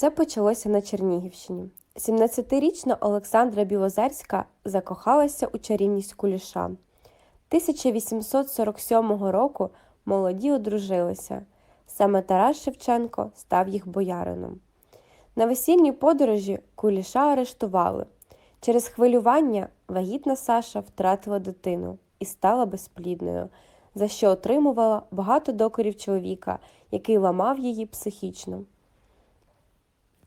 Все почалося на Чернігівщині. 17-річна Олександра Білозерська закохалася у чарівність куліша. 1847 року молоді одружилися. Саме Тарас Шевченко став їх боярином. На весільній подорожі куліша арештували. Через хвилювання вагітна Саша втратила дитину і стала безплідною, за що отримувала багато докорів чоловіка, який ламав її психічно.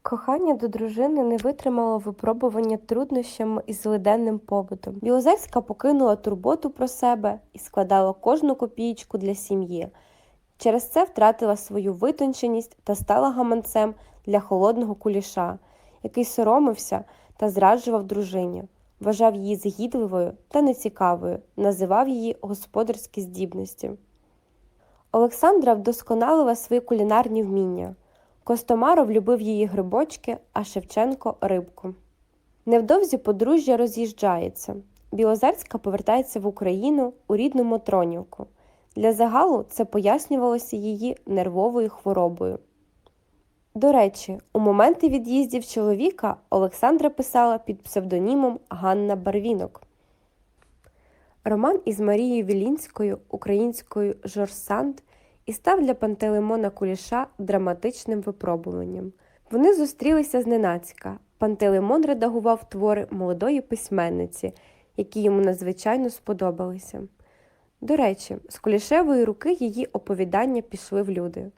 Кохання до дружини не витримало випробування труднощами і злиденним побутом. Білозерська покинула турботу про себе і складала кожну копієчку для сім'ї. Через це втратила свою витонченість та стала гаманцем для холодного куліша, який соромився та зраджував дружині, вважав її згідливою та нецікавою, називав її господарські здібності. Олександра вдосконалила свої кулінарні вміння. Костомаров любив її грибочки, а Шевченко рибку. Невдовзі подружжя роз'їжджається. Білозерська повертається в Україну у рідну Мотронівку. Для загалу це пояснювалося її нервовою хворобою. До речі, у моменти від'їздів чоловіка Олександра писала під псевдонімом Ганна Барвінок. Роман із Марією Вілінською, українською Жорсанд, і став для Пантелеймона Куліша драматичним випробуванням. Вони зустрілися зненацька. Пантелеймон редагував твори молодої письменниці, які йому надзвичайно сподобалися. До речі, з Кулішевої руки її оповідання пішли в люди.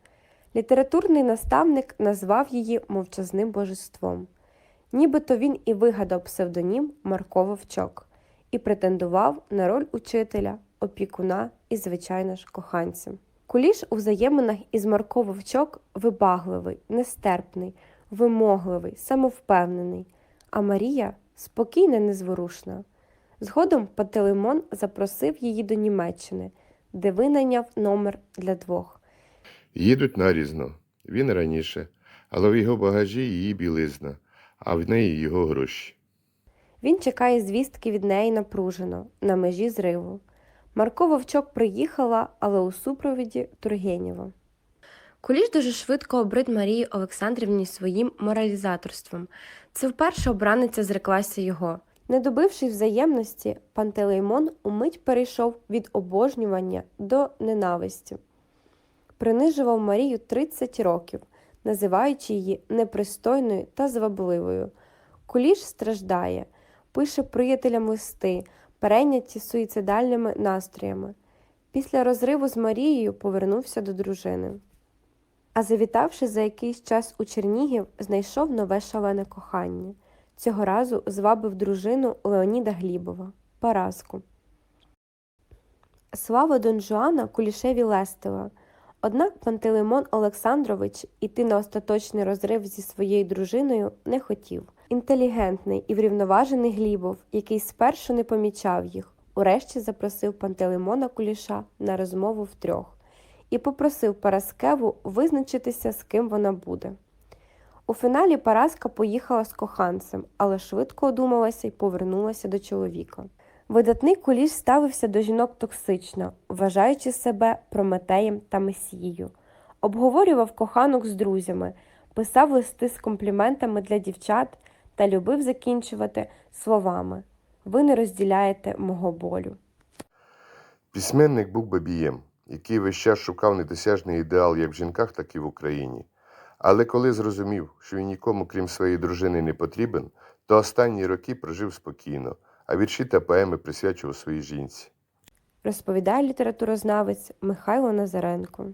Літературний наставник назвав її мовчазним божеством. Нібито він і вигадав псевдонім Марко Вовчок і претендував на роль учителя, опікуна і, звичайно ж, коханця. Куліш у взаєминах із Марко Вовчок вибагливий, нестерпний, вимогливий, самовпевнений, а Марія спокійна, незворушна. Згодом Пантелеймон запросив її до Німеччини, де винайняв номер для двох. Їдуть нарізно. Він раніше, але в його багажі її білизна, а в неї його гроші. Він чекає звістки від неї напружено, на межі зриву. Марко Вовчок приїхала, але у супровіді Тургенєва. Куліш дуже швидко обрид Марії Олександрівні своїм моралізаторством. Це вперше обраниця зреклася його. Не добившись взаємності, Пантелеймон умить перейшов від обожнювання до ненависті. Принижував Марію 30 років, називаючи її непристойною та звабливою. Куліш страждає, пише приятелям листи, перейняті суїцидальними настроями. Після розриву з Марією повернувся до дружини. А завітавши за якийсь час у Чернігів, знайшов нове шалене кохання. Цього разу звабив дружину Леоніда Глібова, Параску. Слава Дон Жуана Кулішеві лестила. Однак Пантелеймон Олександрович іти на остаточний розрив зі своєю дружиною не хотів. Інтелігентний і врівноважений Глібов, який спершу не помічав їх, урешті запросив Пантелеймона Куліша на розмову втрьох і попросив Параскеву визначитися, з ким вона буде. У фіналі Параска поїхала з коханцем, але швидко одумалася і повернулася до чоловіка. Видатний куліш ставився до жінок токсично, вважаючи себе прометеєм та месією. Обговорював коханок з друзями, писав листи з компліментами для дівчат та любив закінчувати словами Ви не розділяєте мого болю. Письменник був бабієм, який весь час шукав недосяжний ідеал як в жінках, так і в Україні. Але коли зрозумів, що він нікому, крім своєї дружини, не потрібен, то останні роки прожив спокійно, а вірші та поеми присвячував своїй жінці. Розповідає літературознавець Михайло Назаренко.